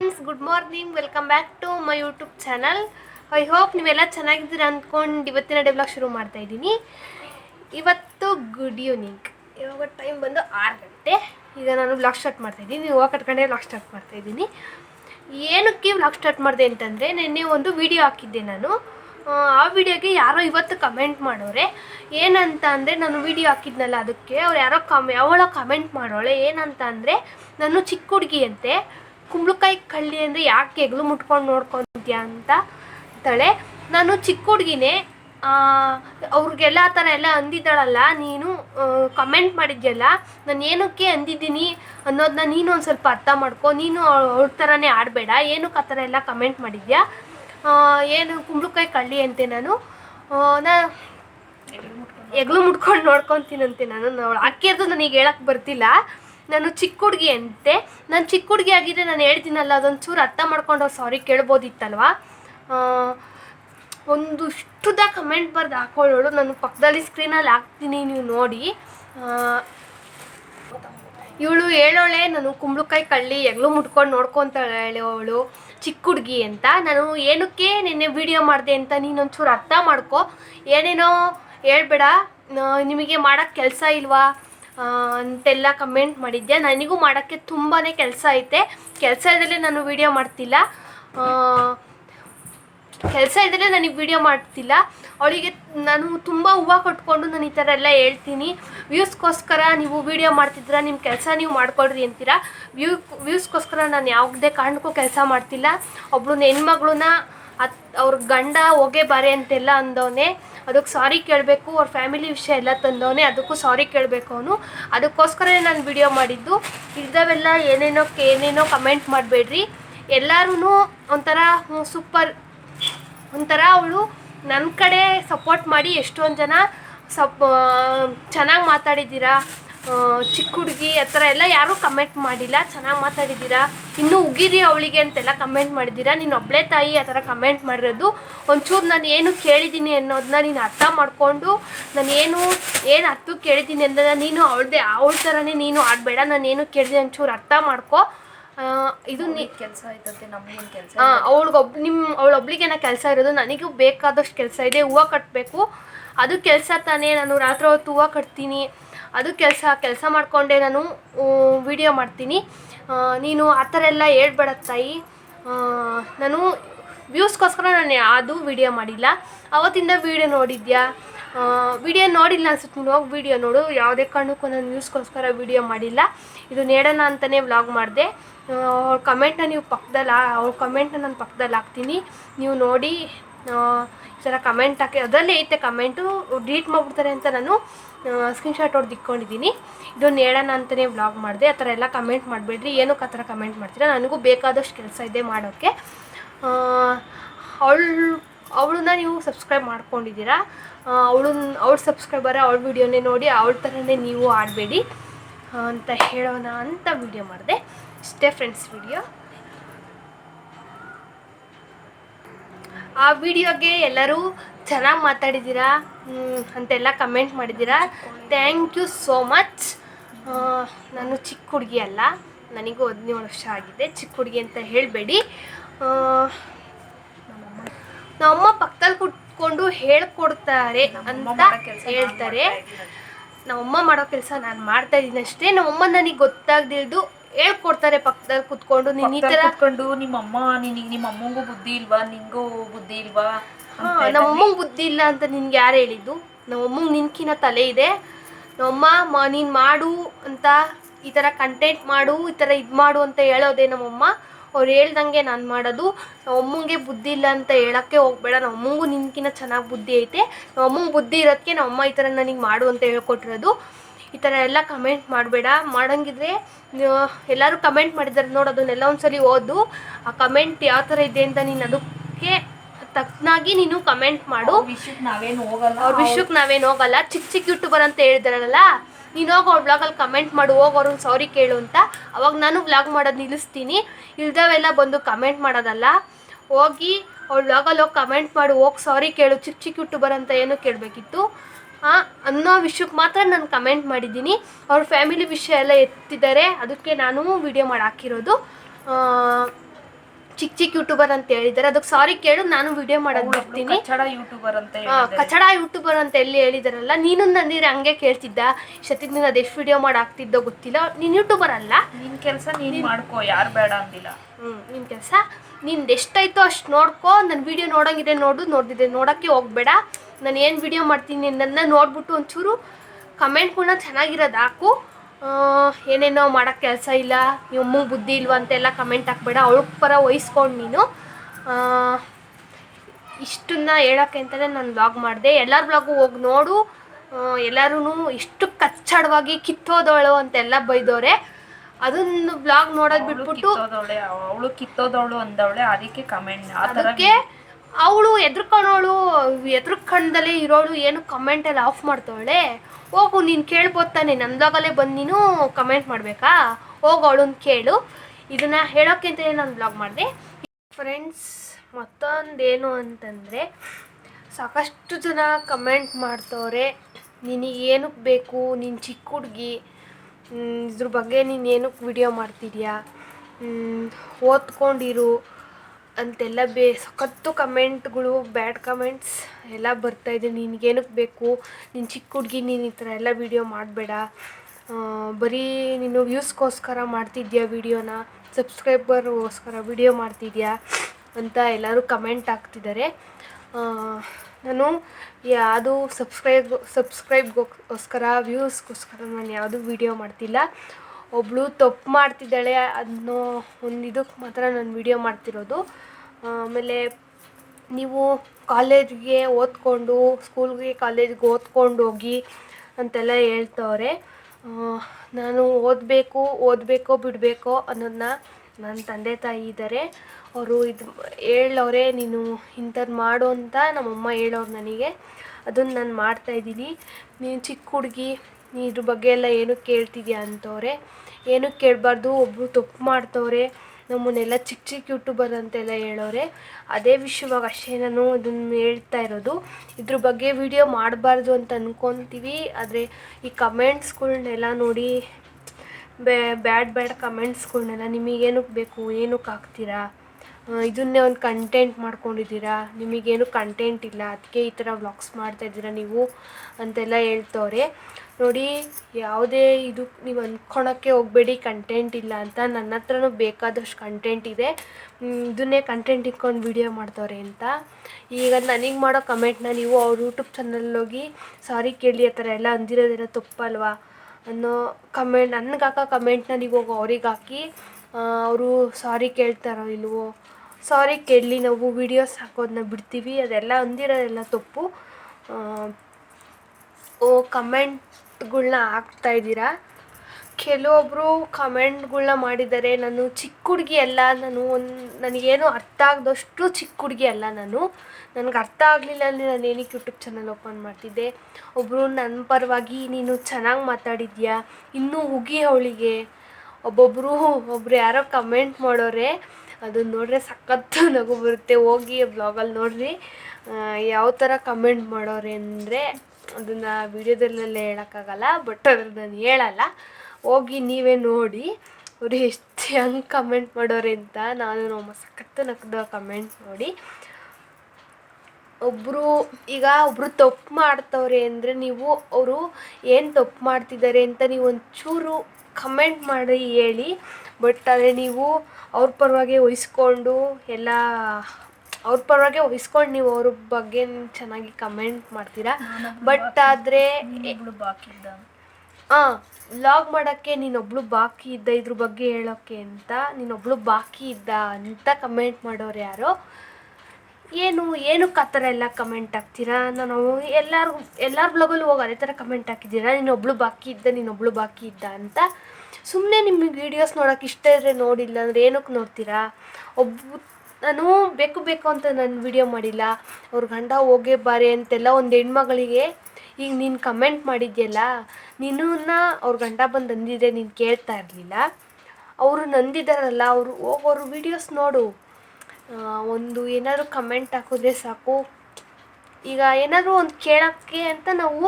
Friends good morning welcome back to my YouTube channel I hope ನೀವೆಲ್ಲ ಚೆನ್ನಾಗಿದ್ದೀರ ಅಂದ್ಕೊಂಡು ಇವತ್ತಿನ ಡೆವಲಪ್ ಶುರು ಮಾಡ್ತಾ ಇದ್ದೀನಿ. ಇವತ್ತು ಗುಡ್ ಈವ್ನಿಂಗ್ ಇವಾಗ ಟೈಮ್ ಬಂದು ಆರು ಗಂಟೆ. ಈಗ ನಾನು ವ್ಲಾಗ್ ಸ್ಟಾರ್ಟ್ ಮಾಡ್ತಾ ಇದ್ದೀನಿ. ನೀವು ಹೋಗಿ ಕಟ್ಕೊಂಡೆ ವ್ಲಾಗ್ ಸ್ಟಾರ್ಟ್ ಮಾಡ್ತಾ ಇದ್ದೀನಿ. ಏನಕ್ಕೆ ವ್ಲಾಗ್ ಸ್ಟಾರ್ಟ್ ಮಾಡಿದೆ ಅಂತಂದರೆ ನಿನ್ನೆ ಒಂದು ವಿಡಿಯೋ ಹಾಕಿದ್ದೆ ನಾನು. ಆ, ವಿಡಿಯೋಗೆ ಯಾರೋ ಇವತ್ತು ಕಮೆಂಟ್ ಮಾಡೋರೆ. ಏನಂತ ಅಂದರೆ ನಾನು ವಿಡಿಯೋ ಹಾಕಿದ್ನಲ್ಲ ಅದಕ್ಕೆ ಅವ್ರು ಯಾರೋ ಕಮ್ ಯಾವಳೋ ಕಮೆಂಟ್ ಮಾಡೋಳೆ. ಏನಂತ ಅಂದರೆ ನಾನು ಚಿಕ್ಕ ಹುಡುಗಿ ಅಂತೆ ಕುಂಬಳಕಾಯಿ ಕಳ್ಳಿ ಅಂದರೆ ಯಾಕೆ ಹೆಗ್ಲು ಮುಟ್ಕೊಂಡು ನೋಡ್ಕೊತೀಯ ಅಂತ ಅಂತಾಳೆ. ನಾನು ಚಿಕ್ಕ ಹುಡುಗಿನೇ ಅವ್ರಿಗೆಲ್ಲ ಆ ಥರ ಎಲ್ಲ ಅಂದಿದ್ದಾಳಲ್ಲ, ನೀನು ಕಮೆಂಟ್ ಮಾಡಿದ್ಯಲ್ಲ, ನಾನು ಏನಕ್ಕೆ ಅಂದಿದ್ದೀನಿ ಅನ್ನೋದನ್ನ ನೀನು ಒಂದು ಸ್ವಲ್ಪ ಅರ್ಥ ಮಾಡ್ಕೊ, ನೀನು ಅವ್ರ ಥರನೇ ಆಡಬೇಡ, ಏನಕ್ಕೆ ಆ ಥರ ಎಲ್ಲ ಕಮೆಂಟ್ ಮಾಡಿದ್ಯಾ. ಏನು ಕುಂಬಳಕಾಯಿ ಕಳ್ಳಿ ಅಂತೆ ನಾನು ನಾ ಎಗ್ಲು ಮುಟ್ಕೊಂಡು ನೋಡ್ಕೊತೀನಂತೆ ನಾನು ಹಾಕಿರೋದು ನನಗೆ ಹೇಳಕ್ಕೆ ಬರ್ತಿಲ್ಲ. ನಾನು ಚಿಕ್ಕ ಹುಡುಗಿ ಅಂತೆ. ನಾನು ಚಿಕ್ಕ ಹುಡುಗಿ ಆಗಿದ್ದರೆ ನಾನು ಹೇಳ್ತೀನಲ್ಲ ಅದೊಂದು ಚೂರು ಅರ್ಥ ಮಾಡ್ಕೊಂಡು ಸಾರಿ ಕೇಳ್ಬೋದಿತ್ತಲ್ವಾ? ಒಂದು ಇಷ್ಟುದ ಕಮೆಂಟ್ ಬರೆದು ಹಾಕೊಳ್ಳೋಳು ನಾನು ಪಕ್ಕದಲ್ಲಿ ಸ್ಕ್ರೀನಲ್ಲಿ ಹಾಕ್ತೀನಿ ನೀವು ನೋಡಿ. ಇವಳು ಹೇಳೋಳೆ, ನಾನು ಕುಂಬಳಕಾಯಿ ಕಳ್ಳಿ ಹೆಗ್ಲು ಮುಟ್ಕೊಂಡು ನೋಡ್ಕೊತಾಳೆ ಅವಳು, ಚಿಕ್ಕ ಹುಡುಗಿ ಅಂತ. ನಾನು ಏನಕ್ಕೆ ನಿನ್ನೆ ವಿಡಿಯೋ ಮಾಡಿದೆ ಅಂತ ನೀನೊಂಚೂರು ಅರ್ಥ ಮಾಡ್ಕೊ. ಏನೇನೋ ಹೇಳ್ಬೇಡ ನಿಮಗೆ ಮಾಡೋಕ್ಕೆ ಕೆಲಸ ಇಲ್ವಾ? ಅಂತೆಲ್ಲ ಕಮೆಂಟ್ ಮಾಡಿದ್ದೆ ನನಗೂ ಮಾಡೋಕ್ಕೆ ತುಂಬಾ ಕೆಲಸ ಐತೆ. ಕೆಲಸ ಇದ್ದಲೇ ನಾನು ವಿಡಿಯೋ ಮಾಡ್ತಿಲ್ಲ. ಕೆಲಸ ಇದ್ದರೆ ನನಗೆ ವಿಡಿಯೋ ಮಾಡ್ತಿಲ್ಲ. ಅವಳಿಗೆ ನಾನು ತುಂಬ ಹೂವು ಕಟ್ಕೊಂಡು ನಾನು ಈ ಥರ ಎಲ್ಲ ಹೇಳ್ತೀನಿ. ವ್ಯೂಸ್ಗೋಸ್ಕರ ನೀವು ವಿಡಿಯೋ ಮಾಡ್ತಿದ್ರೆ ನಿಮ್ಮ ಕೆಲಸ ನೀವು ಮಾಡ್ಕೊಳ್ರಿ ಅಂತೀರಾ? ವ್ಯೂ ವ್ಯೂಸ್ಗೋಸ್ಕರ ನಾನು ಯಾವುದೇ ಕಾರಣಕ್ಕೂ ಕೆಲಸ ಮಾಡ್ತಿಲ್ಲ. ಒಬ್ಳು ಹೆಣ್ಮಗಳನ್ನ ಅತ್ ಅವ್ರ ಗಂಡ ಹೋಗೇ ಬಾರೆ ಅಂತೆಲ್ಲ ಅಂದವನೆ, ಅದಕ್ಕೆ ಸಾರಿ ಕೇಳಬೇಕು, ಅವ್ರ ಫ್ಯಾಮಿಲಿ ವಿಷಯ ಎಲ್ಲ ತಂದವನೇ, ಅದಕ್ಕೂ ಸಾರಿ ಕೇಳಬೇಕು ಅವನು. ಅದಕ್ಕೋಸ್ಕರನೇ ನಾನು ವಿಡಿಯೋ ಮಾಡಿದ್ದು. ಇದ್ದವೆಲ್ಲ ಏನೇನೋ ಏನೇನೋ ಕಮೆಂಟ್ ಮಾಡಬೇಡ್ರಿ. ಎಲ್ಲರೂ ಒಂಥರ ಸೂಪರ್ ಒಂಥರ ಅವಳು ನನ್ನ ಕಡೆ ಸಪೋರ್ಟ್ ಮಾಡಿ ಎಷ್ಟೊಂದು ಜನ ಸಪ್ ಚೆನ್ನಾಗಿ ಮಾತಾಡಿದ್ದೀರಾ. ಚಿಕ್ಕ ಹುಡುಗಿ ಆ ಥರ ಎಲ್ಲ ಯಾರೂ ಕಮೆಂಟ್ ಮಾಡಿಲ್ಲ. ಚೆನ್ನಾಗಿ ಮಾತಾಡಿದ್ದೀರಾ? ಇನ್ನೂ ಉಗಿರಿ ಅವಳಿಗೆ ಅಂತೆಲ್ಲ ಕಮೆಂಟ್ ಮಾಡಿದ್ದೀರಾ? ನೀನು ಒಬ್ಬಳೇ ತಾಯಿ ಆ ಥರ ಕಮೆಂಟ್ ಮಾಡಿರೋದು. ಒಂಚೂರು ನಾನು ಏನು ಕೇಳಿದ್ದೀನಿ ಅನ್ನೋದನ್ನ ನೀನು ಅರ್ಥ ಮಾಡಿಕೊಂಡು ನಾನು ಏನು ಏನು ಅರ್ಥ ಕೇಳಿದ್ದೀನಿ ಅಂದ್ರೆ ನೀನು ಅವಳದೇ ಅವಳ ಥರನೇ ನೀನು ಆಡಬೇಡ. ನಾನು ಏನು ಕೇಳಿದ್ದೀನಿ ಒಂಚೂರು ಅರ್ಥ ಮಾಡ್ಕೊ. ಇದು ನೀ ಕೆಲಸ ಆಯ್ತಂತೆ ನಮ್ಗೇನು ಕೆಲಸ ಅವಳಿಗೊಬ್ ನಿಮ್ಮ ಅವಳೊಬ್ಳಿಗೇನ ಕೆಲಸ ಇರೋದು ನನಗೂ ಬೇಕಾದಷ್ಟು ಕೆಲಸ ಇದೆ ಹೂವು ಕಟ್ಟಬೇಕು ಅದು ಕೆಲಸ ತಾನೇ ನಾನು ರಾತ್ರಿ ಹೊತ್ತು ಹೂವು ಕಟ್ತೀನಿ. ಅದು ಕೆಲಸ ಕೆಲಸ ಮಾಡಿಕೊಂಡೆ ನಾನು ವಿಡಿಯೋ ಮಾಡ್ತೀನಿ. ನೀನು ಆ ಥರ ಎಲ್ಲ ಹೇಳ್ಬೇಡ ತಾಯಿ. ನಾನು ವ್ಯೂಸ್ಗೋಸ್ಕರ ನಾನು ಅದು ವಿಡಿಯೋ ಮಾಡಿಲ್ಲ. ಅವತ್ತಿಂದ ವಿಡಿಯೋ ನೋಡಿದ್ಯಾ? ವಿಡಿಯೋ ನೋಡಿಲ್ಲ ಅನ್ಸುತ್ತೆ ನೀನು, ಹೋಗಿ ವಿಡಿಯೋ ನೋಡು. ಯಾವುದೇ ಕಾರಣಕ್ಕೂ ನಾನು ವ್ಯೂಸ್ಗೋಸ್ಕರ ವಿಡಿಯೋ ಮಾಡಿಲ್ಲ. ಇದು ನೇಡೋಣ ಅಂತಲೇ ವ್ಲಾಗ್ ಮಾಡಿದೆ. ಅವ್ರ ಕಮೆಂಟ್ನ ನೀವು ಪಕ್ಕದಲ್ಲಿ ಅವ್ರ ಕಮೆಂಟ್ನ ನಾನು ಪಕ್ಕದಲ್ಲಿ ಹಾಕ್ತೀನಿ. ನೀವು ನೋಡಿ ಈ ಥರ ಕಮೆಂಟ್ ಹಾಕಿ ಅದರಲ್ಲೇ ಐತೆ ಕಮೆಂಟು ಡಿಲೀಟ್ ಮಾಡಿಬಿಡ್ತಾರೆ ಅಂತ ನಾನು ಸ್ಕ್ರೀನ್ಶಾಟ್ ಹೊಡೆದು ಇಟ್ಕೊಂಡಿದ್ದೀನಿ ಇದೊಂದು ಹೇಳೋಣ ಅಂತಲೇ ವ್ಲಾಗ್ ಮಾಡಿದೆ. ಆ ಥರ ಎಲ್ಲ ಕಮೆಂಟ್ ಮಾಡಬೇಡ್ರಿ. ಏನಕ್ಕೆ ಆ ಥರ ಕಮೆಂಟ್ ಮಾಡ್ತೀರಾ? ನನಗೂ ಬೇಕಾದಷ್ಟು ಕೆಲಸ ಇದೆ ಮಾಡೋಕ್ಕೆ ಅವಳು, ಅವಳನ್ನ ನೀವು ಸಬ್ಸ್ಕ್ರೈಬ್ ಮಾಡ್ಕೊಂಡಿದ್ದೀರಾ? ಅವಳು ಅವಳು ಸಬ್ಸ್ಕ್ರೈಬರ ಅವಳ ವಿಡಿಯೋನೇ ನೋಡಿ ಅವಳ ಥರನೇ ನೀವು ಆಡಬೇಡಿ. ಅಂತ ಹೇಳೋಣ ಅಂತ ವಿಡಿಯೋ ಮಾಡಿದೆ. ಇಷ್ಟೇ ಫ್ರೆಂಡ್ಸ್ ವಿಡಿಯೋ ಆ ವಿಡಿಯೋಗೆ ಎಲ್ಲರೂ ಚೆನ್ನಾಗಿ ಮಾತಾಡಿದ್ದೀರಾ ಅಂತೆಲ್ಲ ಕಮೆಂಟ್ ಮಾಡಿದ್ದೀರಾ ಥ್ಯಾಂಕ್ ಯು ಸೋ ಮಚ್ ನಾನು ಚಿಕ್ಕ ಹುಡುಗಿ ಅಲ್ಲ. ನನಗೂ ಹದಿನೇಳು ವರ್ಷ ಆಗಿದೆ. ಚಿಕ್ಕ ಹುಡುಗಿ ಅಂತ ಹೇಳಬೇಡಿ. ನಮ್ಮಮ್ಮ ಪಕ್ಕದಲ್ಲಿ ಕುತ್ಕೊಂಡು ಹೇಳ್ಕೊಡ್ತಾರೆ ಅಂತ ಹೇಳ್ತಾರೆ. ನಮ್ಮಮ್ಮ ಮಾಡೋ ಕೆಲಸ ನಾನು ಮಾಡ್ತಾ ಇದ್ದೀನಿ ಅಷ್ಟೇ. ನಮ್ಮಮ್ಮ ನನಗೆ ಗೊತ್ತಾಗ್ದಿಲ್ದು. ಹೇಳ್ಕೊಡ್ತಾರೆ ಪಕ್ಕದಲ್ಲಿ ಕುತ್ಕೊಂಡು. ನೀನ್ ಈ ತರ ಕುತ್ಕೊಂಡು ನಿಮ್ಮ ಅಮ್ಮ ನಿನಗೆ ನಿಮ್ಮ ಅಮ್ಮಂಗೂ ಬುದ್ಧಿ ಇಲ್ವಾ? ನಿಂಗೂ ಬುದ್ಧಿ ಇಲ್ವಾ? ಹಾ ಬುದ್ಧಿ ಇಲ್ಲ ಅಂತ ನಿನ್ಗೆ ಯಾರು ಹೇಳಿದ್ದು? ನಮ್ಮಮ್ಮಂಗೆ ನಿನ್ಕಿನ ತಲೆ ಇದೆ. ನಮ್ಮಮ್ಮ ನೀನ್ ಮಾಡು ಅಂತ ಈ ತರ ಕಂಟೆಂಟ್ ಮಾಡು ಈ ತರ ಇದ್ ಮಾಡು ಅಂತ ಹೇಳೋದೆ ನಮ್ಮಮ್ಮ ಅವ್ರು ಹೇಳ್ದಂಗೆ ನಾನು ಮಾಡೋದು. ನಮ್ಮಮ್ಮಂಗೆ ಬುದ್ಧಿ ಇಲ್ಲ ಅಂತ ಹೇಳಕ್ಕೆ ಹೋಗ್ಬೇಡ. ನಮ್ಮಮ್ಮಂಗೂ ನಿನ್ಕಿನ ಚೆನ್ನಾಗಿ ಬುದ್ಧಿ ಐತೆ. ನಮ್ಮಮ್ಮಂಗೆ ಬುದ್ಧಿ ಇರೋದಕ್ಕೆ ನಮ್ಮಮ್ಮ ಈ ತರ ನನಗೆ ಮಾಡು ಅಂತ ಹೇಳ್ಕೊಟ್ಟಿರೋದು. ಈ ಥರ ಎಲ್ಲ ಕಮೆಂಟ್ ಮಾಡಬೇಡ. ಮಾಡಂಗಿದ್ರೆ ಎಲ್ಲರೂ ಕಮೆಂಟ್ ಮಾಡಿದ್ದಾರೆ ನೋಡು ಅದನ್ನೆಲ್ಲ ಒಂದ್ಸಲಿ ಓದು. ಆ ಕಮೆಂಟ್ ಯಾವ ಥರ ಇದೆ ಅಂತ ನೀನು ಅದಕ್ಕೆ ತಕ್ಕನಾಗಿ ನೀನು ಕಮೆಂಟ್ ಮಾಡು. ವಿಷಯಕ್ಕೆ ನಾವೇನು ಹೋಗಲ್ಲ. ಅವ್ರ ವಿಷಯಕ್ಕೆ ನಾವೇನು ಹೋಗಲ್ಲ. ಚಿಕ್ಕ ಚಿಕ್ಕ ಯೂಟ್ಯೂಬರ್ ಅಂತ ಹೇಳಿದಾರಲ್ಲ ನೀನು ಹೋಗಿ ಅವ್ರ ಬ್ಲಾಗಲ್ಲಿ ಕಮೆಂಟ್ ಮಾಡು ಹೋಗಿ ಅವ್ರನ್ನ ಸಾರಿ ಕೇಳು ಅಂತ. ಅವಾಗ ನಾನು ಬ್ಲಾಗ್ ಮಾಡೋದು ನಿಲ್ಲಿಸ್ತೀನಿ. ಇಲ್ದವೆಲ್ಲ ಬಂದು ಕಮೆಂಟ್ ಮಾಡೋದಲ್ಲ. ಹೋಗಿ ಅವ್ಳ ಬ್ಲಾಗಲ್ಲಿ ಹೋಗಿ ಕಮೆಂಟ್ ಮಾಡು ಹೋಗಿ ಸಾರಿ ಕೇಳು ಚಿಕ್ಕ ಚಿಕ್ಕ ಯೂಟ್ಯೂಬರ್ ಅಂತ ಏನು ಕೇಳಬೇಕಿತ್ತು. ಅನ್ನೋ ವಿಷಯಕ್ಕೆ ಮಾತ್ರ ನಾನು ಕಮೆಂಟ್ ಮಾಡಿದ್ದೀನಿ. ಅವ್ರ ಫ್ಯಾಮಿಲಿ ವಿಷಯ ಎಲ್ಲ ಎತ್ತಿದ್ದಾರೆ. ಅದಕ್ಕೆ ನಾನು ವಿಡಿಯೋ ಮಾಡಿ ಹಾಕಿರೋದು. ಚಿಕ್ಕ ಚಿಕ್ಕ ಯೂಟ್ಯೂಬರ್ ಅಂತ ಹೇಳಿದ್ದಾರೆ. ಅದಕ್ಕೆ ಸಾರಿ ಕೇಳು ನಾನು ವಿಡಿಯೋ ಮಾಡೋದು ಬರ್ತೀನಿ ಯೂಟ್ಯೂಬರ್ ಅಂತ ಕಚಡ ಯೂಟ್ಯೂಬರ್ ಅಂತ ಎಲ್ಲಿ ಹೇಳಿದಾರಲ್ಲ ನೀನು ನಂದಿದ್ರೆ ಹಂಗೆ ಕೇಳ್ತಿದ್ದ. ಇಷ್ಟೊತ್ತಿಗೆ ನೀನು ಅದೆಷ್ಟು ವಿಡಿಯೋ ಮಾಡಿ ಹಾಕ್ತಿದ್ದೋ ಗೊತ್ತಿಲ್ಲ. ನೀನು ಯೂಟ್ಯೂಬರ್ ಅಲ್ಲ. ನಿನ್ ಕೆಲಸ ನೀನು ಮಾಡ್ಕೋ ಯಾರು ಬೇಡ ಅಂದಿಲ್ಲ. ಹ್ಞೂ ನಿನ್ನ ಕೆಲಸ. ನಿಂದು ಎಷ್ಟಾಯ್ತೋ ಅಷ್ಟು ನೋಡ್ಕೊ ನನ್ನ ವಿಡಿಯೋ ನೋಡೋಂಗಿದೆ ನೋಡು ನೋಡ್ದಿದೆ ನೋಡೋಕ್ಕೆ ಹೋಗಬೇಡ. ನಾನು ಏನು ವಿಡಿಯೋ ಮಾಡ್ತೀನಿ ನನ್ನ ನೋಡ್ಬಿಟ್ಟು ಒಂಚೂರು ಕಮೆಂಟ್ಗಳನ್ನ ಚೆನ್ನಾಗಿರೋದು ಹಾಕು. ಏನೇನೋ ಮಾಡೋಕ್ಕೆ ಕೆಲಸ ಇಲ್ಲ ಅಮ್ಮಂಗೆ ಬುದ್ಧಿ ಇಲ್ವ ಅಂತೆಲ್ಲ ಕಮೆಂಟ್ ಹಾಕ್ಬೇಡ, ಅವಳ ಪರ ವಹಿಸ್ಕೊಂಡು ನೀನು. ಇಷ್ಟನ್ನ ಹೇಳೋಕ್ಕೆ ಅಂತಲೇ ನಾನು ಬ್ಲಾಗ್ ಮಾಡಿದೆ. ಎಲ್ಲರ ಬ್ಲಾಗು ಹೋಗಿ ನೋಡು. ಎಲ್ಲರೂ ಇಷ್ಟು ಕಚ್ಚಾಡವಾಗಿ ಕಿತ್ತೋದವಳು ಅಂತೆಲ್ಲ ಬೈದವ್ರೆ. ಅದನ್ನು ಬ್ಲಾಗ್ ನೋಡೋದ್ ಬಿಟ್ಬಿಟ್ಟು ಕಿತ್ತೋದವಳೆ ಅವಳು ಕಿತ್ತೋದವಳು ಅಂದವಳೆ ಅದಕ್ಕೆ ಕಮೆಂಟ್ ಅದಕ್ಕೆ ಅವಳು ಎದ್ರುಕೊಳೋಳು ಎದ್ರುಕಂಡದಲ್ಲೇ ಇರೋಳು ಏನು ಕಮೆಂಟ್ ಎಲ್ಲ ಆಫ್ ಮಾಡ್ತವಳೆ. ಹೋಗು ನೀನು ಕೇಳ್ಬೋದು ತಾನೆ ನನ್ನ ಬ್ಲಾಗಲ್ಲೇ ಬಂದು ನೀನು ಕಮೆಂಟ್ ಮಾಡಬೇಕಾ? ಹೋಗು ಅವಳನ್ನ ಕೇಳು. ಇದನ್ನ ಹೇಳೋಕ್ಕೆ ಅಂತಲೇ ನಾನು ಬ್ಲಾಗ್ ಮಾಡಿದೆ. ಫ್ರೆಂಡ್ಸ್ ಮತ್ತೊಂದೇನು ಅಂತಂದರೆ ಸಾಕಷ್ಟು ಜನ ಕಮೆಂಟ್ ಮಾಡ್ತವ್ರೆ. ನಿನಗೇನಕ್ಕೆ ಬೇಕು ನೀನು ಚಿಕ್ಕ ಹುಡುಗಿ ಇದ್ರ ಬಗ್ಗೆ ನೀನು ಏನಕ್ಕೆ ವಿಡಿಯೋ ಮಾಡ್ತಿದ್ಯಾ? ಓದ್ಕೊಂಡಿರು ಅಂತೆಲ್ಲ ಬೇ, ಸಖತ್ತು ಕಮೆಂಟ್ಗಳು ಬ್ಯಾಡ್ ಕಮೆಂಟ್ಸ್ ಎಲ್ಲ ಬರ್ತಾಯಿದೆ ನಿನಗೇನಕ್ಕೆ ಬೇಕು? ನೀನು ಚಿಕ್ಕ ಹುಡುಗಿ, ನೀನು ಈ ಥರ ಎಲ್ಲ ವಿಡಿಯೋ ಮಾಡಬೇಡ. ಬರೀ ನೀನು ವ್ಯೂಸ್ಗೋಸ್ಕರ ಮಾಡ್ತಿದ್ಯಾ ವಿಡಿಯೋನ ಸಬ್ಸ್ಕ್ರೈಬರ್ಗೋಸ್ಕರ ವಿಡಿಯೋ ಮಾಡ್ತಿದ್ಯಾ? ಅಂತ ಎಲ್ಲರೂ ಕಮೆಂಟ್ ಹಾಕ್ತಿದ್ದಾರೆ. ನಾನು ಯಾವುದು ಸಬ್ಸ್ಕ್ರೈಬ್ ಸಬ್ಸ್ಕ್ರೈಬ್ಗೋಸ್ಕರ ವ್ಯೂಸ್ಗೋಸ್ಕರ ನಾನು ಯಾವುದೂ ವಿಡಿಯೋ ಮಾಡ್ತಿಲ್ಲ. ಒಬ್ಬಳು ತಪ್ಪು ಮಾಡ್ತಿದ್ದಾಳೆ ಅನ್ನೋ ಒಂದು ಇದಕ್ಕೆ ಮಾತ್ರ ನಾನು ವಿಡಿಯೋ ಮಾಡ್ತಿರೋದು. ಆಮೇಲೆ ನೀವು ಕಾಲೇಜ್ಗೆ ಓದ್ಕೊಂಡು ಸ್ಕೂಲ್ಗೆ ಕಾಲೇಜ್ಗೆ ಓದ್ಕೊಂಡು ಹೋಗಿ ಅಂತೆಲ್ಲ ಹೇಳ್ತವ್ರೆ. ನಾನು ಓದಬೇಕು, ಓದಬೇಕೋ ಬಿಡಬೇಕೋ ಅನ್ನೋದನ್ನ ನನ್ನ ತಂದೆ ತಾಯಿ ಇದ್ದಾರೆ ಅವರು ಇದು ಹೇಳವ್ರೆ ನೀನು ಇಂಥದ್ದು ಮಾಡು ಅಂತ ನಮ್ಮಮ್ಮ ಹೇಳೋರು ನನಗೆ. ಅದನ್ನು ನಾನು ಮಾಡ್ತಾಯಿದ್ದೀನಿ ನೀನು ಚಿಕ್ಕ ಹುಡುಗಿ, ನೀ ಇದ್ರ ಬಗ್ಗೆ ಎಲ್ಲ ಏನು ಕೇಳ್ತಿದ್ಯಾ ಅಂತವ್ರೆ? ಏನು ಕೇಳಬಾರ್ದು ಒಬ್ಬರು ತಪ್ಪು ಮಾಡ್ತವ್ರೆ. ನಮ್ಮನ್ನೆಲ್ಲ ಚಿಕ್ಕ ಚಿಕ್ಕ ಯೂಟ್ಯೂಬರ್ ಅಂತೆಲ್ಲ ಹೇಳೋರೆ. ಅದೇ ವಿಷಯವಾಗಿ ಅಷ್ಟೇ ನಾನು ಇದನ್ನು ಹೇಳ್ತಾ ಇರೋದು. ಇದ್ರ ಬಗ್ಗೆ ವಿಡಿಯೋ ಮಾಡಬಾರ್ದು ಅಂತ ಅಂದ್ಕೊತೀವಿ ಆದರೆ ಈ ಕಮೆಂಟ್ಸ್ಗಳನ್ನೆಲ್ಲ ನೋಡಿ ಬ್ಯಾ ಬ್ಯಾಡ್ ಬ್ಯಾಡ್ ಕಮೆಂಟ್ಸ್ಗಳನ್ನೆಲ್ಲ ನಿಮಗೇನಕ್ಕೆ ಬೇಕು, ಏನಕ್ಕೆ ಹಾಕ್ತೀರಾ? ಇದನ್ನೇ ಒಂದು ಕಂಟೆಂಟ್ ಮಾಡ್ಕೊಂಡಿದ್ದೀರಾ? ನಿಮಗೇನು ಕಂಟೆಂಟ್ ಇಲ್ಲ, ಅದಕ್ಕೆ ಈ ಥರ ವ್ಲಾಗ್ಸ್ ಮಾಡ್ತಾಯಿದ್ದೀರಾ ನೀವು? ಅಂತೆಲ್ಲ ಹೇಳ್ತವ್ರೆ. ನೋಡಿ, ಯಾವುದೇ ಇದು ನೀವು ಅಂದ್ಕೊಳಕ್ಕೆ ಹೋಗಬೇಡಿ ಕಂಟೆಂಟ್ ಇಲ್ಲ ಅಂತ ನನ್ನ ಹತ್ರನೂ ಬೇಕಾದಷ್ಟು ಕಂಟೆಂಟ್ ಇದೆ. ಇದನ್ನೇ ಕಂಟೆಂಟ್ ಇಟ್ಕೊಂಡು ವಿಡಿಯೋ ಮಾಡ್ತವ್ರೆ ಅಂತ. ಈಗ ನನಗೆ ಮಾಡೋ ಕಮೆಂಟ್ನ ನೀವು ಅವ್ರ ಯೂಟ್ಯೂಬ್ ಚಾನಲ್ ಹೋಗಿ ಸಾರಿ ಕೇಳಿ ಆ ಥರ ಎಲ್ಲ ಅಂದಿರೋದೆಲ್ಲ ತಪ್ಪಲ್ವಾ? ಅನ್ನೋ ಕಮೆಂಟ್ ನನಗೆ ಹಾಕೋ ಕಮೆಂಟ್ನ ನೀವು ಅವ್ರಿಗೆ ಹಾಕಿ ಅವರು ಸಾರಿ ಕೇಳ್ತಾರೋ ಇಲ್ವೋ ಸಾರಿ ಕೇಳಲಿ ನಾವು ವೀಡಿಯೋಸ್ ಹಾಕೋದನ್ನ ಬಿಡ್ತೀವಿ, ಅದೆಲ್ಲ ಅಂದಿರೋದೆಲ್ಲ ತಪ್ಪು. ಓ ಕಮೆಂಟ್ಗಳ್ನ ಹಾಕ್ತಾ ಇದ್ದೀರಾ? ಕೆಲವೊಬ್ಬರು ಕಮೆಂಟ್ಗಳ್ನ ಮಾಡಿದ್ದಾರೆ ನಾನು ಚಿಕ್ಕ ಹುಡುಗಿ ಅಲ್ಲ, ನಾನು ಒಂದು, ನನಗೇನು ಅರ್ಥ ಆಗದಷ್ಟು ಚಿಕ್ಕ ಹುಡುಗಿ ಅಲ್ಲ ನಾನು. ನನಗೆ ಅರ್ಥ ಆಗಲಿಲ್ಲ ಅಂದರೆ ನಾನು ಏನಕ್ಕೆ ಯೂಟ್ಯೂಬ್ ಚಾನಲ್ ಓಪನ್ ಮಾಡ್ತಿದ್ದೆ? ಒಬ್ಬರು ನನ್ನ ಪರವಾಗಿ, ನೀನು ಚೆನ್ನಾಗಿ ಮಾತಾಡಿದ್ಯಾ? ಇನ್ನೂ ಹುಗಿ ಅವಳಿಗೆ. ಒಬ್ಬೊಬ್ಬರು ಒಬ್ರು ಯಾರೋ ಕಮೆಂಟ್ ಮಾಡೋರೆ ಅದನ್ನ ನೋಡ್ರೆ ಸಖತ್ತು ನಗು ಬರುತ್ತೆ. ಹೋಗಿ ಬ್ಲಾಗಲ್ಲಿ ನೋಡ್ರಿ ಯಾವ ಥರ ಕಮೆಂಟ್ ಮಾಡೋರೆ ಅಂದರೆ, ಅದನ್ನು ವಿಡಿಯೋದಲ್ಲೆಲ್ಲ ಹೇಳೋಕ್ಕಾಗಲ್ಲ, ಬಟ್ ಅದ್ರ ನಾನು ಹೇಳಲ್ಲ. ಹೋಗಿ ನೀವೇ ನೋಡಿ. ಅವ್ರು ಎಷ್ಟು ಹೆಂಗೆ ಕಮೆಂಟ್ ಮಾಡೋರೆ ಅಂತ ನಾನು ನಮ್ಮ ಸಖತ್ತು ನಕ್ಕದ ಕಮೆಂಟ್ ನೋಡಿ. ಒಬ್ಬರು ಈಗ ಒಬ್ಬರು ತಪ್ಪು ಮಾಡ್ತವ್ರೆ ಅಂದರೆ ನೀವು ಅವರು ಏನು ತಪ್ಪು ಮಾಡ್ತಿದ್ದಾರೆ ಅಂತ ನೀವು ಒಂಚೂರು ಕಮೆಂಟ್ ಮಾಡಿ ಹೇಳಿ. ಬಟ್ ಅದೇ ನೀವು ಅವ್ರ ಪರವಾಗಿ ವಹಿಸ್ಕೊಂಡು ಎಲ್ಲ ಅವ್ರ ಪರವಾಗಿ ವಹಿಸ್ಕೊಂಡು ನೀವು ಅವ್ರ ಬಗ್ಗೆ ಚೆನ್ನಾಗಿ ಕಮೆಂಟ್ ಮಾಡ್ತೀರಾ. ಬಟ್ ಆದರೆ ಹಾಂ ವ್ಲಾಗ್ ಮಾಡೋಕ್ಕೆ ನೀನೊಬ್ಳು ಬಾಕಿ ಇದ್ದ ಇದ್ರ ಬಗ್ಗೆ ಹೇಳೋಕ್ಕೆ ಅಂತ, ನೀನೊಬ್ಳು ಬಾಕಿ ಇದ್ದ ಅಂತ ಕಮೆಂಟ್ ಮಾಡೋರು ಯಾರೋ? ಏನು ಏನಕ್ಕೆ ಆ ಥರ ಎಲ್ಲ ಕಮೆಂಟ್ ಹಾಕ್ತೀರಾ? ನಾನು ಎಲ್ಲರಿಗೂ ಎಲ್ಲರ ಬ್ಲಾಗಲ್ಲೂ ಹೋಗಿ ಅದೇ ಥರ ಕಮೆಂಟ್ ಹಾಕಿದ್ದೀರಾ? ನೀನೊಬ್ಳು ಬಾಕಿ ಇದ್ದ, ನೀನೊಬ್ಳು ಬಾಕಿ ಇದ್ದ ಅಂತ. ಸುಮ್ಮನೆ ನಿಮಗೆ ವೀಡಿಯೋಸ್ ನೋಡೋಕೆ ಇಷ್ಟ ಇದ್ದರೆ ನೋಡಿಲ್ಲ ಅಂದರೆ ಏನಕ್ಕೆ ನೋಡ್ತೀರಾ? ಒಬ್ಬ ನಾನು ಬೇಕು ಬೇಕು ಅಂತ ನಾನು ವಿಡಿಯೋ ಮಾಡಿಲ್ಲ. ಅವ್ರ ಗಂಡ ಹೋಗೇ ಬಾರೆ ಅಂತೆಲ್ಲ ಒಂದು ಹೆಣ್ಮಗಳಿಗೆ ಈಗ ನೀನು ಕಮೆಂಟ್ ಮಾಡಿದ್ಯಲ್ಲ ನಿನ್ನನ್ನ ಅವ್ರ ಗಂಡ ಬಂದು ಅಂದಿದ್ದೆ ನೀನು ಕೇಳ್ತಾ ಇರಲಿಲ್ಲ. ಅವರು ನಂದಿದಾರಲ್ಲ ಅವರು ಹೋಗೋರು ವೀಡಿಯೋಸ್ ನೋಡು. ಒಂದು ಏನಾದರೂ ಕಮೆಂಟ್ ಹಾಕಿದ್ರೆ ಸಾಕು. ಈಗ ಏನಾದರೂ ಒಂದು ಕೇಳೋಕ್ಕೆ ಅಂತ ನಾವು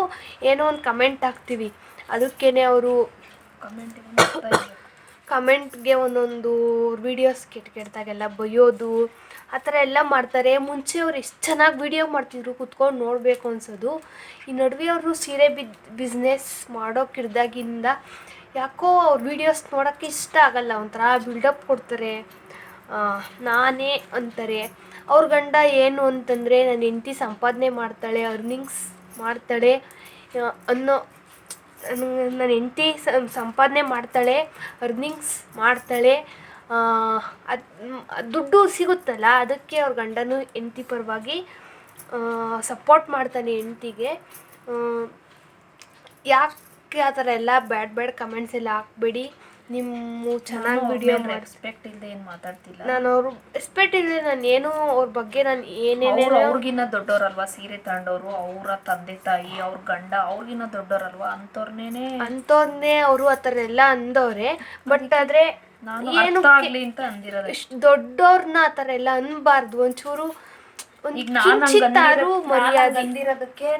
ಏನೋ ಒಂದು ಕಮೆಂಟ್ ಹಾಕ್ತೀವಿ. ಅದಕ್ಕೇ ಅವರು ಕಮೆಂಟ್ ಕಮೆಂಟ್ಗೆ ಒಂದೊಂದು ವೀಡಿಯೋಸ್ ಕೆಟ್ಟ ಕೆಟ್ಟದಾಗೆಲ್ಲ ಬೈಯೋದು ಆ ಥರ ಎಲ್ಲ ಮಾಡ್ತಾರೆ. ಮುಂಚೆ ಅವ್ರು ಎಷ್ಟು ಚೆನ್ನಾಗಿ ವೀಡಿಯೋ ಮಾಡ್ತಿದ್ರು, ಕುತ್ಕೊಂಡು ನೋಡಬೇಕು ಅನ್ಸೋದು. ಈ ನಡುವೆ ಅವರು ಸೀರೆ ಬಿದ್ದು ಬಿಸ್ನೆಸ್ ಮಾಡೋಕ್ಕಿಡ್ದಾಗಿಂದ ಯಾಕೋ ಅವ್ರ ವೀಡಿಯೋಸ್ ನೋಡೋಕ್ಕೆ ಇಷ್ಟ ಆಗಲ್ಲ. ಒಂಥರ ಬಿಲ್ಡಪ್ ಕೊಡ್ತಾರೆ. ನಾನೇ ಅಂತಾರೆ. ಅವ್ರ ಗಂಡ ಏನು ಅಂತಂದರೆ ನನ್ನ ಹೆಂಡತಿ ಸಂಪಾದನೆ ಮಾಡ್ತಾಳೆ ಅರ್ನಿಂಗ್ಸ್ ಮಾಡ್ತಾಳೆ. ಅನ್ನೋ ನನ್ನ ಹೆಂಡತಿ ಸಂಪಾದನೆ ಮಾಡ್ತಾಳೆ ಅರ್ನಿಂಗ್ಸ್ ಮಾಡ್ತಾಳೆ. ಅದು ದುಡ್ಡು ಸಿಗುತ್ತಲ್ಲ ಅದಕ್ಕೆ ಅವ್ರ ಗಂಡನು ಹೆಂಡತಿ ಪರವಾಗಿ ಸಪೋರ್ಟ್ ಮಾಡ್ತಾನೆ ಹೆಂಡ್ತಿಗೆ. ಯಾಕೆ ಆ ಥರ ಎಲ್ಲ ಬ್ಯಾಡ್ ಬ್ಯಾಡ್ ಕಮೆಂಟ್ಸ್ ಎಲ್ಲ ಹಾಕ್ಬೇಡಿ. ನಿಮ್ಮ ಚೆನ್ನಾಗಿ ವಿಡಿಯೋ ರೆಸ್ಪೆಕ್ಟ್ ಇಲ್ಲದೆ ಏನು ಮಾತಾಡ್ತಿಲ್ಲ. ನಾನು ಅವರು ರೆಸ್ಪೆಕ್ಟ್ ಇಲ್ಲದೆ ನಾನು ಏನು ಅವ್ರ ಬಗ್ಗೆ ನಾನು ಏನೇನೇನೋ ಅವ್ರಿಗಿನ್ನ ದೊಡ್ಡೋರಲ್ವಾ ಸೀರೆ ತಗೊಂಡವರು ಅವರ ತಂದೆ ತಾಯಿ ಅವ್ರ ಗಂಡ ಅವ್ರಿಗಿನ್ನ ದೊಡ್ಡೋರಲ್ವಾ? ಅಂಥವ್ರನ್ನೇ ಅಂಥವ್ರನ್ನೇ ಅವರು ಆ ಥರ ಎಲ್ಲ ಅಂದವ್ರೆ. ಬಟ್ ಆದರೆ ಏನು ಆತರ ಇಷ್ಟು ದೊಡ್ಡವ್ರನ್ನ ಆ ಥರ ಎಲ್ಲ ಅನ್ಬಾರ್ದು. ಒಂಚೂರು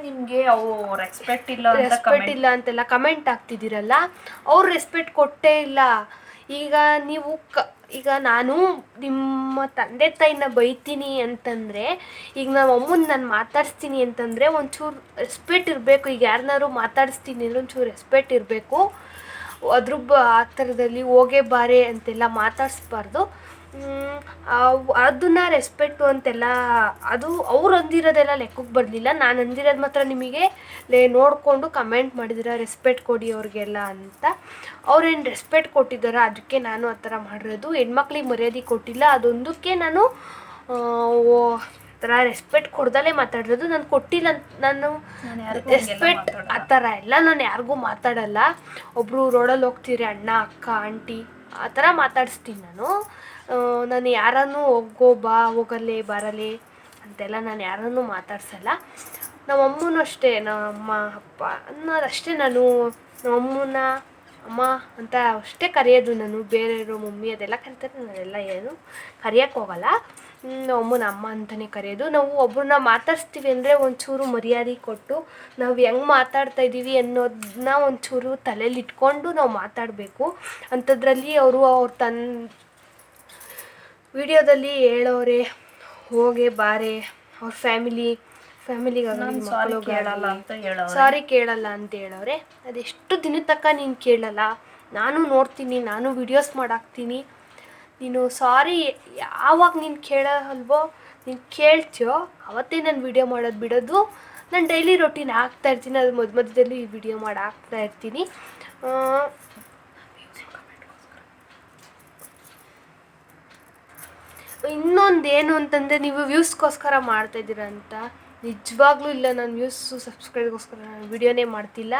ನಿಮ್ಗೆ ಅವು ರೆಸ್ಪೆಕ್ಟ್ ಇಲ್ಲ ಅಂತ ರೆಸ್ಪೆಕ್ಟ್ ಇಲ್ಲ ಅಂತೆಲ್ಲ ಕಮೆಂಟ್ ಆಗ್ತಿದ್ದೀರಲ್ಲ ಅವ್ರ ರೆಸ್ಪೆಕ್ಟ್ ಕೊಟ್ಟೇ ಇಲ್ಲ. ಈಗ ನೀವು ಕ ಈಗ ನಾನು ನಿಮ್ಮ ತಂದೆ ತಾಯಿನ ಬೈತೀನಿ ಅಂತಂದ್ರೆ ಈಗ ನಮ್ಮ ಅಮ್ಮನ ನಾನು ಮಾತಾಡಿಸ್ತೀನಿ ಅಂತಂದ್ರೆ ಒಂಚೂರು ರೆಸ್ಪೆಕ್ಟ್ ಇರಬೇಕು. ಈಗ ಯಾರನ್ನಾರು ಮಾತಾಡಿಸ್ತೀನಿ ಅಂದ್ರೆ ಒಂಚೂರು ರೆಸ್ಪೆಕ್ಟ್ ಇರಬೇಕು. ಅದ್ರ ಆ ಥರದಲ್ಲಿ ಹೋಗೇ ಬಾರೆ ಅಂತೆಲ್ಲ ಮಾತಾಡಿಸ್ಬಾರ್ದು. ಅದನ್ನ ರೆಸ್ಪೆಕ್ಟು ಅಂತೆಲ್ಲ, ಅದು ಅವ್ರು ಅಂದಿರೋದೆಲ್ಲ ಲೆಕ್ಕಕ್ಕೆ ಬರಲಿಲ್ಲ. ನಾನು ಅಂದಿರೋದು ಮಾತ್ರ ನಿಮಗೆ, ಲೇ, ನೋಡಿಕೊಂಡು ಕಮೆಂಟ್ ಮಾಡಿದಿರ ರೆಸ್ಪೆಕ್ಟ್ ಕೊಡಿ ಅವ್ರಿಗೆಲ್ಲ ಅಂತ. ಅವ್ರೇನು ರೆಸ್ಪೆಕ್ಟ್ ಕೊಟ್ಟಿದ್ದಾರ ಅದಕ್ಕೆ ನಾನು ಆ ಥರ ಮಾಡಿರೋದು. ಹೆಣ್ಮಕ್ಳಿಗೆ ಮರ್ಯಾದೆ ಕೊಟ್ಟಿಲ್ಲ. ಅದೊಂದಕ್ಕೆ ನಾನು ಥರ ರೆಸ್ಪೆಕ್ಟ್ ಕೊಡ್ದಲೇ ಮಾತಾಡಿರೋದು ನಾನು ಕೊಟ್ಟಿಲ್ಲ ನಾನು ರೆಸ್ಪೆಕ್ಟ್. ಆ ಥರ ಎಲ್ಲ ನಾನು ಯಾರಿಗೂ ಮಾತಾಡಲ್ಲ. ಒಬ್ಬರು ರೋಡಲ್ಲಿ ಹೋಗ್ತೀರಿ ಅಣ್ಣ ಅಕ್ಕ ಆಂಟಿ ಆ ಥರ ಮಾತಾಡಿಸ್ತೀನಿ ನಾನು. ನಾನು ಯಾರನ್ನು ಹೋಗೋ ಬಾ ಹೋಗಲೇ ಬರಲೇ ಅಂತೆಲ್ಲ ನಾನು ಯಾರನ್ನು ಮಾತಾಡ್ಸಲ್ಲ. ನಮ್ಮ ಅಮ್ಮನೂ ಅಷ್ಟೇ ನಮ್ಮ ಅಪ್ಪ ಅನ್ನೋದಷ್ಟೇ ನಾನು. ನಮ್ಮ ಅಮ್ಮನ ಅಮ್ಮ ಅಂತ ಅಷ್ಟೇ ಕರೆಯೋದು ನಾನು. ಬೇರೆಯವರು ಮಮ್ಮಿ ಅದೆಲ್ಲ ಕರಿತಾರೆ. ನಾನೆಲ್ಲ ಏನು ಕರೆಯೋಕ್ಕೆ ಹೋಗಲ್ಲ. ಅಮ್ಮನ ಅಮ್ಮ ಅಂತಲೇ ಕರೆಯೋದು. ನಾವು ಒಬ್ಬರನ್ನ ಮಾತಾಡಿಸ್ತೀವಿ ಅಂದರೆ ಒಂಚೂರು ಮರ್ಯಾದೆ ಕೊಟ್ಟು ನಾವು ಹೆಂಗೆ ಮಾತಾಡ್ತಾ ಇದ್ದೀವಿ ಅನ್ನೋದನ್ನ ಒಂಚೂರು ತಲೆಯಲ್ಲಿ ಇಟ್ಕೊಂಡು ನಾವು ಮಾತಾಡಬೇಕು. ಅಂಥದ್ರಲ್ಲಿ ಅವರು ಅವ್ರ ತನ್ನ ವಿಡಿಯೋದಲ್ಲಿ ಹೇಳೋರೆ ಹೋಗೆ ಬಾರೆ ಅವ್ರ ಫ್ಯಾಮಿಲಿ ಫ್ಯಾಮಿಲಿಗೆ ನಾನು ಸಾರಿ ಕೇಳಲ್ಲ ಅಂತ ಹೇಳೋರು. ಸಾರಿ ಕೇಳಲ್ಲ ಅಂತ ಹೇಳೋರೆ. ಅದೆಷ್ಟು ದಿನ ತನಕ ನೀನು ಕೇಳಲ್ಲ. ನಾನು ನೋಡ್ತೀನಿ ನಾನು ವಿಡಿಯೋಸ್ ಮಾಡಾಕ್ತೀನಿ. ನೀನು ಸಾರಿ, ಯಾವಾಗ ನೀನು ಕೇಳಲ್ವೋ, ನೀನು ಕೇಳ್ತೀಯೋ, ಅವತ್ತೇ ನಾನು ವಿಡಿಯೋ ಮಾಡೋದು ಬಿಡೋದು. ನಾನು ಡೈಲಿ ರೊಟೀನ್ ಹಾಕ್ತಾ ಇರ್ತೀನಿ, ಅದು ಮಧ್ಯ ಮಧ್ಯದಲ್ಲಿ ಈ ವಿಡಿಯೋ ಮಾಡಿ ಹಾಕ್ತಾ ಇರ್ತೀನಿ. ಏನು ಅಂತಂದರೆ, ನೀವು ವ್ಯೂಸ್ಗೋಸ್ಕರ ಮಾಡ್ತಾ ಇದ್ದೀರಾ ಅಂತ. ನಿಜವಾಗ್ಲೂ ಇಲ್ಲ, ನಾನು ವ್ಯೂಸು ಸಬ್ಸ್ಕ್ರೈಬ್ಗೋಸ್ಕರ ನಾನು ವಿಡಿಯೋನೇ ಮಾಡ್ತಿಲ್ಲ.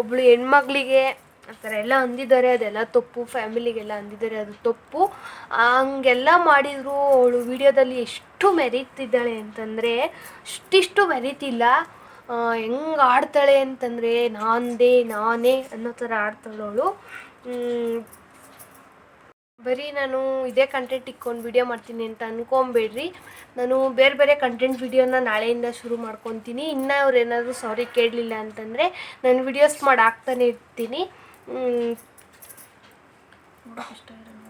ಒಬ್ಬಳು ಹೆಣ್ಮಗಳಿಗೆ ಆ ಎಲ್ಲ ಅಂದಿದ್ದಾರೆ, ಅದೆಲ್ಲ ತಪ್ಪು, ಫ್ಯಾಮಿಲಿಗೆಲ್ಲ ಅಂದಿದ್ದಾರೆ, ಅದು ತಪ್ಪು. ಹಂಗೆಲ್ಲ ಮಾಡಿದ್ರು ಅವಳು ವಿಡಿಯೋದಲ್ಲಿ ಎಷ್ಟು ಮೆರೀತಿದ್ದಾಳೆ ಅಂತಂದರೆ, ಅಷ್ಟಿಷ್ಟು ಮೆರೀತಿಲ್ಲ. ಹೆಂಗೆ ಆಡ್ತಾಳೆ ಅಂತಂದರೆ ನಾಂದೇ ನಾನೇ ಅನ್ನೋ ಥರ ಆಡ್ತಾಳೆ ಅವಳು. ಬರೀ ನಾನು ಇದೇ ಕಂಟೆಂಟ್ ಇಕ್ಕೊಂಡು ವಿಡಿಯೋ ಮಾಡ್ತೀನಿ ಅಂತ ಅನ್ಕೊಂಬೇಡ್ರಿ. ನಾನು ಬೇರೆ ಬೇರೆ ಕಂಟೆಂಟ್ ವಿಡಿಯೋನ ನಾಳೆಯಿಂದ ಶುರು ಮಾಡ್ಕೊತೀನಿ. ಇನ್ನೂ ಅವ್ರು ಏನಾದರೂ ಸಾರಿ ಕೇಳಲಿಲ್ಲ ಅಂತಂದರೆ, ನಾನು ವಿಡಿಯೋಸ್ ಮಾಡಿ ಹಾಕ್ತಾನೆ ಇರ್ತೀನಿ.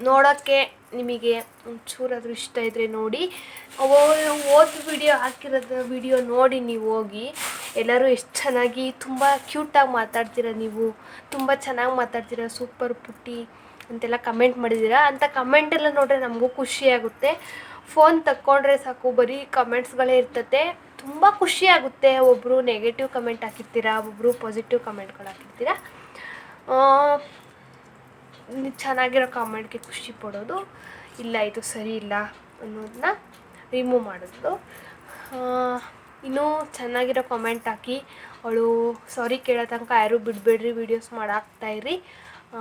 ನೋಡೋಕ್ಕೆ ನಿಮಗೆ ಒಂಚೂರಾದರೂ ಇಷ್ಟ ಇದ್ದರೆ ನೋಡಿ. ಓದ್ ವಿಡಿಯೋ ಹಾಕಿರೋದು ವಿಡಿಯೋ ನೋಡಿ ನೀವು ಹೋಗಿ. ಎಲ್ಲರೂ ಎಷ್ಟು ಚೆನ್ನಾಗಿ ತುಂಬ ಕ್ಯೂಟಾಗಿ ಮಾತಾಡ್ತೀರ ನೀವು. ತುಂಬ ಚೆನ್ನಾಗಿ ಮಾತಾಡ್ತೀರ ಸೂಪರ್ ಪುಟ್ಟಿ ಅಂತೆಲ್ಲ ಕಮೆಂಟ್ ಮಾಡಿದ್ದೀರ? ಅಂಥ ಕಮೆಂಟೆಲ್ಲ ನೋಡಿದ್ರೆ ನಮಗೂ ಖುಷಿಯಾಗುತ್ತೆ ಫೋನ್ ತಕ್ಕೊಂಡ್ರೆ ಸಾಕು, ಬರೀ ಕಮೆಂಟ್ಸ್ಗಳೇ ಇರ್ತತೆ. ತುಂಬ ಖುಷಿಯಾಗುತ್ತೆ ಒಬ್ಬರು ನೆಗೆಟಿವ್ ಕಮೆಂಟ್ ಹಾಕಿರ್ತೀರಾ ಒಬ್ಬರು ಪಾಸಿಟಿವ್ ಕಮೆಂಟ್ಗಳು ಹಾಕಿರ್ತೀರಾ. ಚೆನ್ನಾಗಿರೋ ಕಾಮೆಂಟ್ಗೆ ಖುಷಿ ಪಡೋದು ಇಲ್ಲ ಇದು ಸರಿ ಇಲ್ಲ ಅನ್ನೋದನ್ನ ರಿಮೂವ್ ಮಾಡೋದು. ಇನ್ನೂ ಚೆನ್ನಾಗಿರೋ ಕಾಮೆಂಟ್ ಹಾಕಿ ಅವಳು ಸಾರಿ ಕೇಳೋ ತನಕ ಯಾರೂ ಬಿಡಬೇಡ್ರಿ ವೀಡಿಯೋಸ್ ಮಾಡಾಕ್ತಾ ಇರಿ ಆ,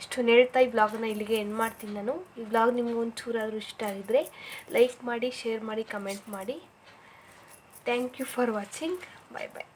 ಇಷ್ಟೊಂದು ಹೇಳ್ತಾ ಈ ಬ್ಲಾಗನ್ನ ಇಲ್ಲಿಗೆ ಎಂಡ್ ಮಾಡ್ತೀನಿ ನಾನು. ಈ ಬ್ಲಾಗ್ ನಿಮ್ಗೆ ಒಂಚೂರಾದರೂ ಚೂರಾದರೂ ಇಷ್ಟ ಆಗಿದ್ರೆ ಲೈಕ್ ಮಾಡಿ ಶೇರ್ ಮಾಡಿ ಕಮೆಂಟ್ ಮಾಡಿ. Thank you for watching bye bye